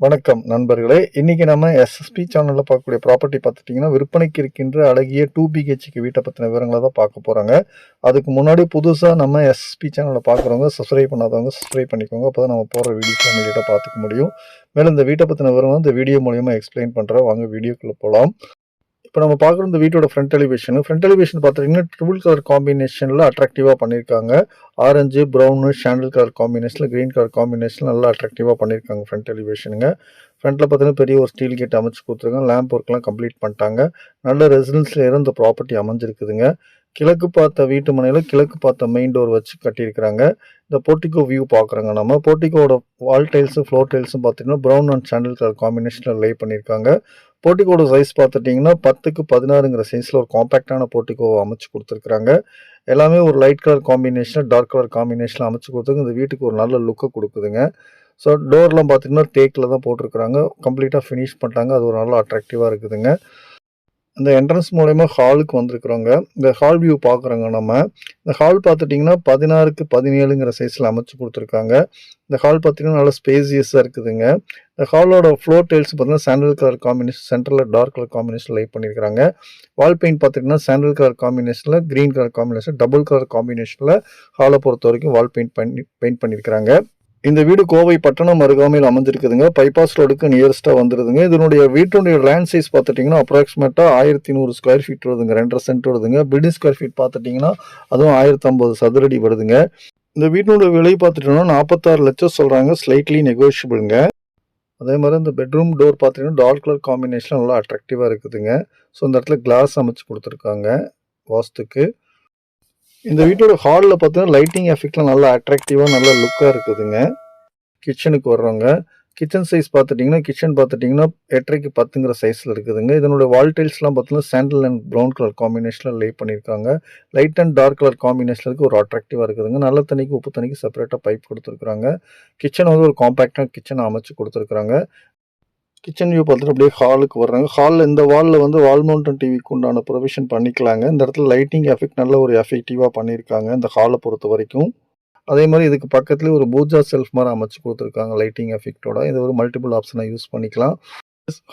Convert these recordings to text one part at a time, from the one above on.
வணக்கம் நண்பர்களே. இன்னைக்கு நம்ம எஸ்எஸ்பி சேனலில் பார்க்கக்கூடிய ப்ராப்பர்ட்டி பார்த்துட்டிங்கன்னா விற்பனைக்கு இருக்கின்ற அழகிய டூ பிஹெச்க்கு வீட்டை பற்றின விவரங்களை தான் பார்க்க போகிறாங்க அதுக்கு முன்னாடி புதுசாக நம்ம எஸ்எஸ்பி சேனலில் பார்க்குறவங்க சப்ஸ்கிரைப் பண்ணாதவங்க சப்ஸ்கிரைப் பண்ணிக்கோங்க. அப்போ தான் நம்ம போகிற வீடியோஸ் இமீடியட்டாக பார்த்துக்க முடியும். மேலும் இந்த வீட்டை பற்றின விவரம் இந்த வீடியோ மூலியமாக எக்ஸ்பிளைன் பண்ணுறேன் வாங்க வீடியோக்குள்ளே போகலாம் இப்போ நம்ம பார்க்குற இந்த வீட்டோட ஃப்ரண்ட் எலிவேஷன் ஃப்ரண்ட் எலிவேஷன் பார்த்துட்டிங்கன்னா ட்ரிபிள் கலர் காம்பினேஷனில் அட்ராக்டிவாக பண்ணியிருக்காங்க ஆரஞ்சு ப்ரௌனு ஷாண்டில் கலர் காம்பினேஷனில் க்ரீன் கலர் காம்பினேஷன் நல்லா அட்ராக்டிவாக பண்ணியிருக்காங்க ஃப்ரண்ட் எலிவேஷனுங்க ஃப்ரண்ட்டில் பார்த்தீங்கன்னா பெரிய ஒரு ஸ்டீல் கேட் அமைச்சு கொடுத்துருக்காங்க. லேம்ப் ஒர்க்லாம் கம்ப்ளீட் பண்ணிட்டாங்க. நல்ல ரெசிடென்ஸில் இந்த ப்ராப்பர்ட்டி அமைஞ்சிருக்குதுங்க. கிழக்கு பார்த்த வீட்டு மனையில் கிழக்கு பார்த்த மெயின் டோர் வச்சு கட்டியிருக்கிறாங்க. இந்த போர்ட்டிகோ வியூ பார்க்குறாங்க நம்ம. போர்ட்டிகோட வால் டைல்ஸும் ஃப்ளோர் டைல்ஸும் பார்த்தீங்கன்னா ப்ரௌன் அண்ட் சாண்டில் கலர் காம்பினேஷனில் லே பண்ணியிருக்காங்க. போர்ட்டிகோட சைஸ் பார்த்துட்டிங்கன்னா பத்துக்கு பதினாறுங்கிற சைஸில் ஒரு காம்பேக்டான போர்ட்டிகோவை அமைச்சு கொடுத்துருக்குறாங்க. எல்லாமே ஒரு லைட் கலர் காம்பினேஷனில் டார்க் கலர் காம்பினேஷனில் அமைச்சு கொடுத்துருக்கு. இந்த வீட்டுக்கு ஒரு நல்ல லுக்கை கொடுக்குதுங்க. ஸோ டோர்லாம் பார்த்திங்கன்னா தேக்கில் தான் போட்டிருக்கிறாங்க. கம்ப்ளீட்டாக ஃபினிஷ் பண்ணிட்டாங்க. அது ஒரு நல்ல அட்ராக்டிவாக இருக்குதுங்க. இந்த என்ட்ரன்ஸ் மூலயமா ஹாலுக்கு வந்திருக்கிறோங்க இந்த ஹால் வியூ பார்க்குறோங்க நம்ம இந்த ஹால் பார்த்துட்டிங்கன்னா பதினாறுக்கு பதினேழுங்கிற சைஸில் அமைச்சு கொடுத்துருக்காங்க. இந்த ஹால் பார்த்தீங்கன்னா நல்லா ஸ்பேசியஸாக இருக்குதுங்க. இந்த ஹாலோட ஃப்ளோர் டைல்ஸ் பார்த்தீங்கன்னா சாண்டல் கலர் காம்பினேஷன் சென்டரில் டார்க் கலர் காம்பினேஷன் லைட் பண்ணியிருக்காங்க வால் பெயிண்ட் பார்த்திங்கன்னா சாண்டல் கலர் காம்பினேஷனில் green colour combination double colour காம்பினேஷனில் ஹாலை பொறுத்த வரைக்கும் வால் பெயிண்ட் பண்ணி பெயிண்ட் பண்ணியிருக்கிறாங்க இந்த வீடு கோவை பட்டணம் அருகாமையில் அமைஞ்சிருக்குதுங்க பைபாஸ் ரோடுக்கு நியரஸ்ட்டாக வந்துடுதுங்க இதனுடைய வீட்டுடைய லேண்ட் சைஸ் பார்த்துட்டிங்கன்னா அப்ராக்சிமேட்டாக ஆயிரத்தி நூறு ஸ்கொயர் ஃபீட் வருதுங்க. ரெண்டரை சென்ட் வருதுங்க. பில்டிங் ஸ்கொயர் ஃபீட் பார்த்துட்டிங்கன்னா அதுவும் ஆயிரத்தி ஐம்பது சதுரடி வருதுங்க. இந்த வீட்டினுடைய விலை பார்த்துட்டோம்னா நாற்பத்தாறு லட்சம் சொல்கிறாங்க ஸ்லைட்லி நெகோஷியபிளுங்க அதே மாதிரி இந்த பெட்ரூம் டோர் பார்த்தீங்கன்னா டால் கலர் காம்பினேஷன் நல்லா அட்ராக்டிவாக இருக்குதுங்க. ஸோ இந்த இடத்துல கிளாஸ் அமைச்சு கொடுத்துருக்காங்க. வாஸ்துக்கு. இந்த வீட்டோட ஹாலில் பார்த்தீங்கன்னா லைட்டிங் எஃபெக்ட்லாம் நல்லா அட்ராக்டிவாக நல்லா லுக்காக இருக்குதுங்க. கிச்சனுக்கு வர்றவங்க கிச்சன் சைஸ் பார்த்துட்டிங்கன்னா கிச்சன் பார்த்துட்டிங்கன்னா எட்டரைக்கு பத்துங்கிற சைஸில் இருக்குதுங்க. இதனோட வால் டைல்ஸ்லாம் பார்த்தீங்கன்னா சாண்டில் அண்ட் ப்ரௌன் கலர் காம்பினேஷனில் லே பண்ணியிருக்காங்க. லைட் அண்ட் டார்க் கலர் காம்பினேஷனில் இருக்குது ஒரு அட்ராக்டிவாக இருக்குதுங்க. நல்ல தண்ணிக்கு உப்பு தண்ணிக்கு செப்பரேட்டாக பைப் கொடுத்துருக்குறாங்க. கிச்சன் வந்து ஒரு காம்பேக்டாக கிச்சனை அமைச்சு கொடுத்துருக்குறாங்க. கிச்சன் வியூ பார்த்துட்டு அப்படியே ஹாலுக்கு வர்றாங்க. ஹாலில் இந்த வாலில் வந்து வால் மவுண்டன் டிவிக்கு உண்டான ப்ரொவிஷன் பண்ணிக்கலாங்க. இந்த இடத்துல லைட்டிங் எஃபெக்ட் நல்ல ஒரு எஃபெக்டிவாக பண்ணியிருக்காங்க இந்த ஹாலை பொறுத்த வரைக்கும். அதே மாதிரி இதுக்கு பக்கத்துலேயே ஒரு பூஜா செல்ஃப் மாதிரி அமைச்சு கொடுத்துருக்காங்க லைட்டிங் எஃபெக்டோட இது ஒரு மல்டிபிள் ஆப்ஷனை யூஸ் பண்ணிக்கலாம்.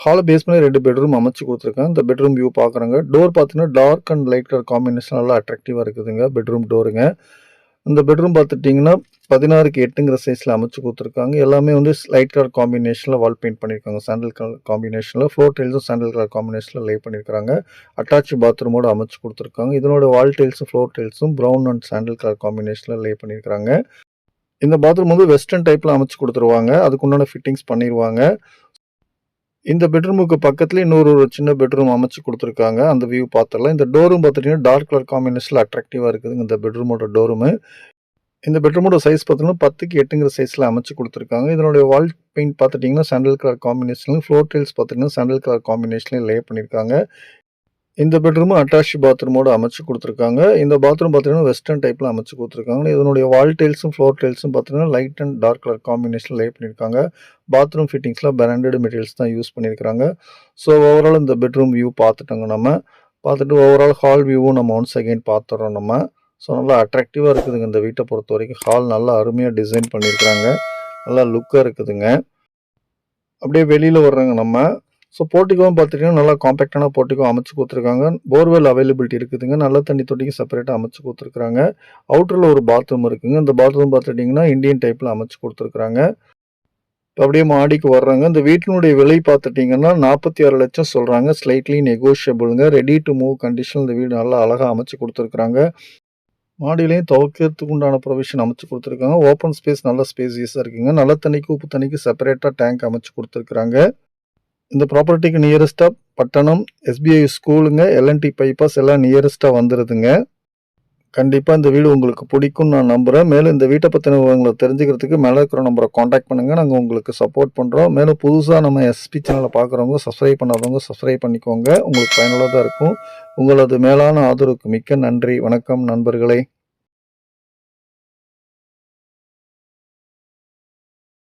ஹாலை பேஸ் பண்ணி ரெண்டு பெட்ரூம் அமைச்சு கொடுத்துருக்காங்க. இந்த பெட்ரூம் வியூ பார்க்குறாங்க டோர் பார்த்தீங்கன்னா dark and light colour combination நல்லா அட்ராக்டிவாக இருக்குதுங்க. பெட்ரூம் டோருங்க இந்த பெட்ரூம் பார்த்துட்டிங்கன்னா பதினாறுக்கு எட்டுங்கிற சைஸில் அமைச்சு கொடுத்துருக்காங்க. எல்லாமே வந்து லைட் கலர் காம்பினேஷனில் வால் பெயிண்ட் பண்ணியிருக்காங்க சாண்டல் கலர் காம்பினேஷனில் ஃப்ளோர் டைல்ஸும் சாண்டல் கலர் காம்பினேஷனில் லே பண்ணியிருக்காங்க அட்டாச் பாத்ரூமோடு அமைச்சு கொடுத்துருக்காங்க. இதனோட வால் டைல்ஸும் ஃப்ளோர் டைல்ஸும் ப்ரௌன் அண்ட் சாண்டல் கலர் காம்பினேஷனில் லே பண்ணியிருக்காங்க இந்த பாத்ரூம் வந்து வெஸ்டர்ன் டைப்பில் அமைச்சு கொடுத்துருவாங்க. அதுக்குண்டான ஃபிட்டிங்ஸ் பண்ணிடுவாங்க இந்த பெட்ரூமுக்கு பக்கத்துல இன்னொரு ஒரு சின்ன பெட்ரூம் அமைச்சு கொடுத்துருக்காங்க. அந்த வியூ பார்த்துடலாம். இந்த டோரும் பார்த்துட்டிங்கன்னா டார்க் கலர் காம்பினேஷனில் அட்ராக்டிவாக இருக்குதுங்க இந்த பெட்ரூமோட டோருமு இந்த பெட்ரூமோட சைஸ் பார்த்தீங்கன்னா பத்துக்கு எட்டுங்கிற சைஸில் அமைச்சு கொடுத்துருக்காங்க. இதனுடைய வால் பெயிண்ட் பார்த்துட்டிங்கன்னா சாண்டல் கலர் காம்பினேஷன்லையும் ஃப்ளோர் டைல்ஸ் பார்த்துட்டிங்கன்னா சாண்டல் கலர் காம்பினேஷன்லையும் லே பண்ணியிருக்காங்க. இந்த பெட்ரூமும் அட்டாச் பாத்ரூமோட அமைச்சு கொடுத்துருக்காங்க. இந்த பாத்ரூம் பார்த்தீங்கன்னா வெஸ்டர்ன் டைப்பில் அமைச்சு கொடுத்துருக்காங்க. இதனுடைய வால் டைல்ஸும் ஃப்ளோர் டைல்ஸும் பார்த்தீங்கன்னா light and dark colour combination lay பண்ணியிருக்காங்க பாத்ரூம் ஃபிட்டிங்ஸில் பிராண்டட் மெட்டீரியல்ஸ் தான் யூஸ் பண்ணியிருக்காங்க ஸோ ஓவரால் இந்த பெட்ரூம் வியூ பார்த்துட்டோங்க நம்ம. பார்த்துட்டு ஓவரால் ஹால் வியூவும் நம்ம ஒன்ஸ் அகைன் பார்த்துறோம் நம்ம. ஸோ நல்லா அட்ராக்டிவாக இருக்குதுங்க இந்த வீட்டை பொறுத்த வரைக்கும். ஹால் நல்லா அருமையாக டிசைன் பண்ணியிருக்கிறாங்க நல்லா லுக்காக இருக்குதுங்க. அப்படியே வெளியில் வர்றாங்க நம்ம. ஸோ போர்ட்டிகோவும் பார்த்துட்டிங்கன்னா நல்லா காம்பேக்டான போர்ட்டிகோ அமைச்சு கொடுத்துருக்காங்க. போர்வெல் அவைலபிலிட்டி இருக்குதுங்க. நல்ல தண்ணி தொட்டிக்கு செப்பரேட்டாக அமைச்சு கொடுத்துருக்காங்க அவுட்டரில் ஒரு பாத்ரூம் இருக்குங்க. இந்த பாத்ரூம் பார்த்துட்டிங்கன்னா இந்தியன் டைப்பில் அமைச்சு கொடுத்துருக்குறாங்க. அப்படியே மாடிக்கு வர்றாங்க. இந்த வீட்டினுடைய விலை பார்த்துட்டிங்கன்னா நாற்பத்தி ஆறு லட்சம் சொல்கிறாங்க ஸ்லைட்லி நெகோஷியபிளுங்க ரெடி டு மூவ் கண்டிஷன் இந்த வீடு நல்லா அழகாக அமைச்சு கொடுத்துருக்குறாங்க. மாடியிலையும் துவைக்கிறதுக்கு உண்டான ப்ரொவிஷன் அமைச்சு கொடுத்துருக்காங்க. ஓப்பன் ஸ்பேஸ் நல்ல ஸ்பேசியஸாக இருக்குங்க. நல்ல தண்ணிக்கு உப்பு தண்ணிக்கு செப்பரேட்டாக டேங்க் அமைச்சு கொடுத்துருக்குறாங்க. இந்த ப்ராப்பர்ட்டிக்கு நியரஸ்ட்டாக பட்டணம் எஸ்பிஐ ஸ்கூலுங்க எல்என்டி பைபாஸ் எல்லாம் நியரஸ்ட்டாக வந்துடுதுங்க கண்டிப்பாக இந்த வீடு உங்களுக்கு பிடிக்கும்னு நான் நம்புகிறேன் மேலும் இந்த வீட்டை பற்றின விவரங்களை தெரிஞ்சுக்கிறதுக்கு மேலே இருக்கிற நம்பரை காண்டாக்ட் பண்ணுங்கள் நாங்கள் உங்களுக்கு சப்போர்ட் பண்ணுறோம் மேலும் புதுசாக நம்ம எஸ்பி சேனலை பார்க்குறவங்க சப்ஸ்கிரைப் பண்ணாதவங்க சப்ஸ்கிரைப் பண்ணிக்கோங்க. உங்களுக்கு பயனுள்ளதாக இருக்கும். உங்களது மேலான ஆதரவுக்கு மிக்க நன்றி. வணக்கம் நண்பர்களே.